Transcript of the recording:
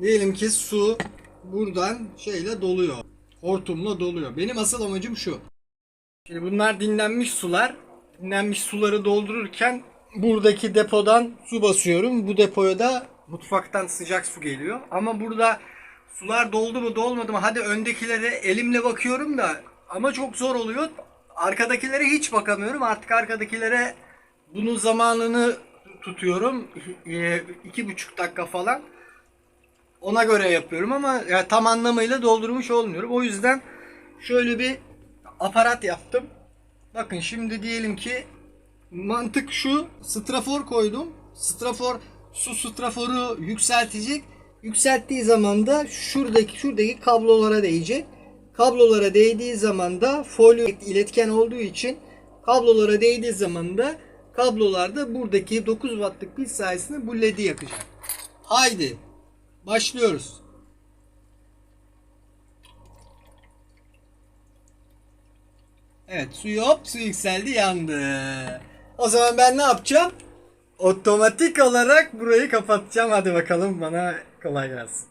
Diyelim ki su buradan şeyle doluyor. Hortumla doluyor. Benim asıl amacım şu. Şimdi bunlar dinlenmiş sular. Dinlenmiş suları doldururken buradaki depodan su basıyorum. Bu depoya da mutfaktan sıcak su geliyor. Ama burada sular doldu mu dolmadı mı hadi öndekilere elimle bakıyorum da ama çok zor oluyor. Arkadakilere hiç bakamıyorum. Artık arkadakilere bunun zamanını tutuyorum. E, iki buçuk dakika falan. Ona göre yapıyorum ama ya tam anlamıyla doldurmuş olmuyorum. O yüzden şöyle bir aparat yaptım. Bakın şimdi diyelim ki mantık şu. Strafor koydum. Strafor su straforu yükseltecek. Yükselttiği zaman da şuradaki şuradaki kablolara değecek. Kablolara değdiği zaman da folyo iletken olduğu için kablolara değdiği zaman da kablolarda buradaki 9 wattlık pil sayesinde bu led'i yakacak. Haydi başlıyoruz. Evet suyu hop su yükseldi yandı. O zaman ben ne yapacağım? Otomatik olarak burayı kapatacağım. Hadi bakalım bana kolay gelsin.